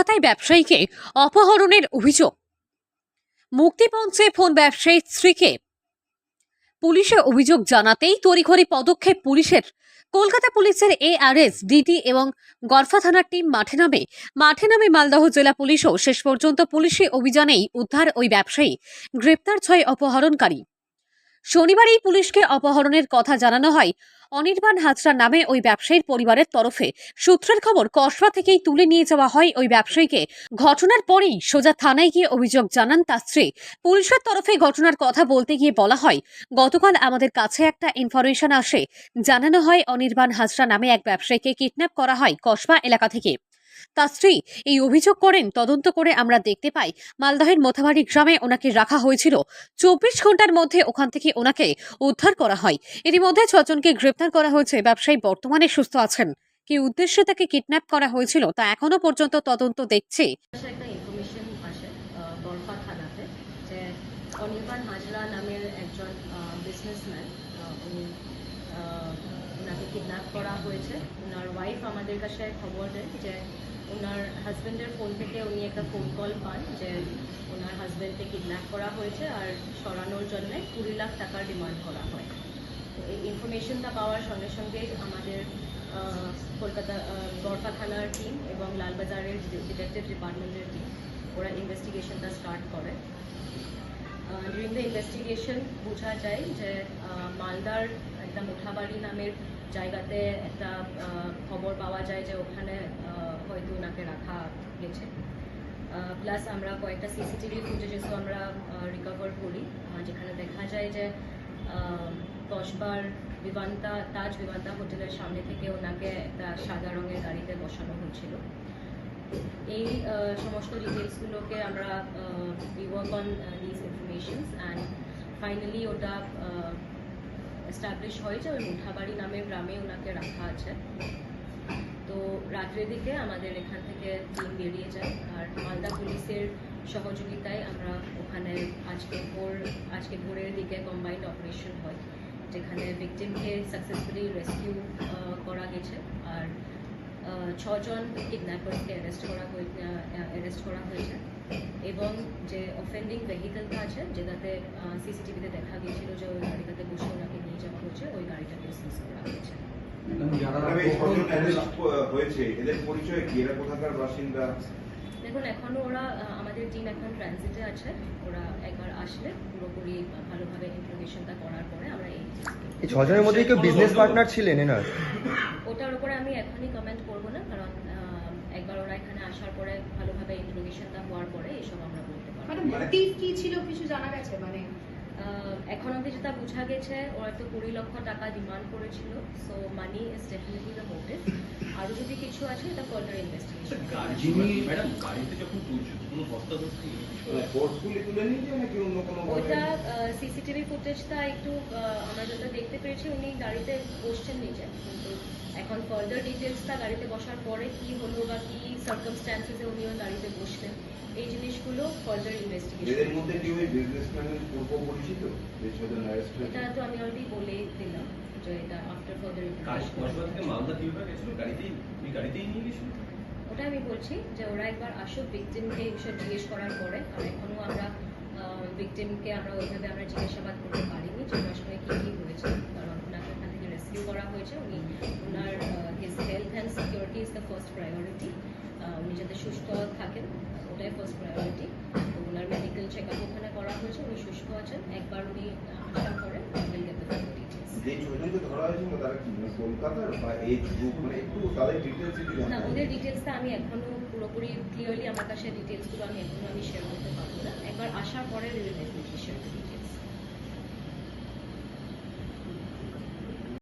কলকাতায় ব্যবসায়ীকে অপহরণের অভিযোগ। মুক্তিপঞ্চে ফোন ব্যবসায়ীর স্ত্রীকে। পুলিশে অভিযোগ জানাতেই তড়িঘড়ি পদক্ষেপ পুলিশের। কলকাতা পুলিশের এআরএস, ডিটি এবং গরফা থানার টিম মাঠে নামে। মাঠে নামে মালদহ জেলা পুলিশও শেষ পর্যন্ত পুলিশি অভিযানেই উদ্ধার ওই ব্যবসায়ী। গ্রেপ্তার ছয় অপহরণকারী। শনিবারই পুলিশকে অপহরণের কথা জানানো হয়। অনির্বাণ হাজরা নামে ওই ব্যবসায়ীর পরিবারের তরফে সূত্রের খবর, কসবা থেকেই তুলে নিয়ে যাওয়া হয় ওই ব্যবসায়ীকে। ঘটনার পরেই সোজা থানায় গিয়ে অভিযোগ জানান তার স্ত্রী। পুলিশের তরফে ঘটনার কথা বলতে গিয়ে বলা হয়, গতকাল আমাদের কাছে একটা ইনফরমেশন আসে। জানানো হয় অনির্বাণ হাজরা নামে এক ব্যবসায়ীকে কিডন্যাপ করা হয় কসবা এলাকা থেকে। তার স্ত্রী এই অভিযোগ করেন, তদন্ত করে আমরা দেখতে পাই মালদহের মোথাবাড়ি গ্রামে ওনাকে রাখা হয়েছিল। চব্বিশ ঘণ্টার মধ্যে ওখান থেকে ওনাকে উদ্ধার করা হয়। এরই মধ্যে ছজনকে গ্রেপ্তার করা হয়েছে। ব্যবসায়ী বর্তমানে সুস্থ আছেন। কি উদ্দেশ্যে তাকে কিডন্যাপ করা হয়েছিল তা এখনও পর্যন্ত তদন্ত দেখছে। অনির্বাণ হাজরা নামের একজন বিজনেসম্যান উনি ওনাকে কিডন্যাপ করা হয়েছে। ওনার ওয়াইফ আমাদের কাছে খবর দেন যে ওনার হাজব্যান্ডের ফোন থেকে উনি একটা ফোন কল পান যে ওনার হাজব্যান্ডকে কিডন্যাপ করা হয়েছে আর সরানোর জন্য কুড়ি লাখ টাকার ডিমান্ড করা হয়। তো এই ইনফরমেশনটা পাওয়ার সঙ্গে সঙ্গে আমাদের কলকাতা বরফা থানার টিম এবং লালবাজারের ডিটেকটিভ ডিপার্টমেন্টের টিম ওরা ইনভেস্টিগেশনটা স্টার্ট করে। ডিউরিং দ্য ইনভেস্টিগেশন বোঝা যায় যে মালদার একটা মুঠাবাড়ি নামের জায়গাতে একটা খবর পাওয়া যায় যে ওখানে হয়তো ওনাকে রাখা গেছে। প্লাস আমরা কয়েকটা সিসিটিভি ফুটেজেসও আমরা রিকভার করি। যেখানে দেখা যায় যে কসবার বিমান্তা তাজ বিমানতা হোটেলের সামনে থেকে ওনাকে একটা সাদা রঙের গাড়িতে বসানো হয়েছিল। এই সমস্ত ডিটেলসগুলোকে আমরা we work on this informations and finally ওটা এস্টাবলিশ হয় যে ওই মুঠাবাড়ি নামের গ্রামে ওনাকে রাখা আছে। তো রাত্রের দিকে আমাদের এখান থেকে টিম বেরিয়ে যায়, আর মালদা পুলিশের সহযোগিতায় আমরা ওখানে আজকে ভোর, আজকে ভোরের দিকে কম্বাইন্ড অপারেশন হয়, যেখানে ভিকটিমকে সাকসেসফুলি রেস্কিউ করা গেছে। আর ছজন কিডন্যাপারকে অ্যারেস্ট করা অ্যারেস্ট করা হয়েছে। এবং যে অফেন্ডিং ভেহিকেলটা আছে, যেটাতে সিসিটিভিতে দেখা গিয়েছিল যে ওই গাড়িটাতে দেখুন এখনও ওরা আমাদের টিম এখন ট্রানজিটে আছে। ওরা একবার আসলে পুরোপুরি ভালোভাবে ইনফরমেশনটা করার পরে আমরা এই এই ছজনের মধ্যে কেউ বিজনেস পার্টনার ছিলেন এনার? ওটার উপরে আমি এখনই কমেন্ট করব না কারণ আহ, একবার ওরা এখানে আসার পরে ভালোভাবে ইন্ট্রোগেশনটা হওয়ার পরে এসব আমরা বলতে পারব। মানে মোটিভ কি ছিল কিছু জানা গেছে? মানে এখন অবধি যেটা বোঝা গেছে, ওরা তো কুড়ি লক্ষ টাকা ডিমান্ড করেছিল so money is definitely the motive আরও যদি কিছু আছে, এটা ফার্দার ইনভেস্টিগেশন গাড়ি ম্যাডাম, গাড়িতে যখন কোনো ধস্তাধস্তি ফোর্সফুলি তুলে নিয়েছে নাকি অন্য কোনো ওটা সিসিটিভি ফুটেজটা একটু আমরা যেটা দেখতে পেরেছি উনি গাড়িতে বসছেন নিচে। কিন্তু এখন ফার্দার ডিটেলসটা গাড়িতে বসার পরে কি হলো বা কি সার্কামস্ট্যান্সেসে উনি ওই গাড়িতে বসলেন এই জিনিসগুলো ফার্দার ইনভেস্টিগেশন মধ্যে কি ওই বিজনেসম্যানের পূর্ব পরিচিত যে ছজন অ্যারেস্ট এটা তো আমি অলরেডি বলে দিলাম যে এটা আফটার ফার্দার কাজ থেকে মালদা কীভাবে গেছিল গাড়িতেই গাড়িতেই নিয়ে গেছিল? ওটা আমি বলছি যে ওরা একবার আসুক ভিকটিমকে এইসব জিজ্ঞেস করার পরে, আর এখনও আমরা ভিকটিমকে আমরা ওইভাবে আমরা জিজ্ঞাসাবাদ করতে পারিনি যে ওনার সঙ্গে কী কী হয়েছে। কারণ ওনাকে ওখান থেকে রেস্কিউ করা হয়েছে। উনি, ওনার his health and security is the first priority উনি যাতে সুস্থ থাকেন, ওটাই ফার্স্ট প্রায়োরিটি ওনার মেডিকেল চেক আপ ওখানে করা হয়েছে, উনি সুস্থ আছেন। একবার উনি আসার পরে ডিটেলস যে ছজনকে ধরা হয়েছিল তারা কি মানে কলকাতার বা এই গ্রুপ মানে একটু তাদের ডিটেলস একটু না ওদের ডিটেলসটা আমি এখনও পুরোপুরি ক্লিয়ারলি আমার কাছে ডিটেলসগুলো আমি এখনও আমি শেয়ার করতে পারব না। একবার আসার পরে রিলেটেড শেয়ার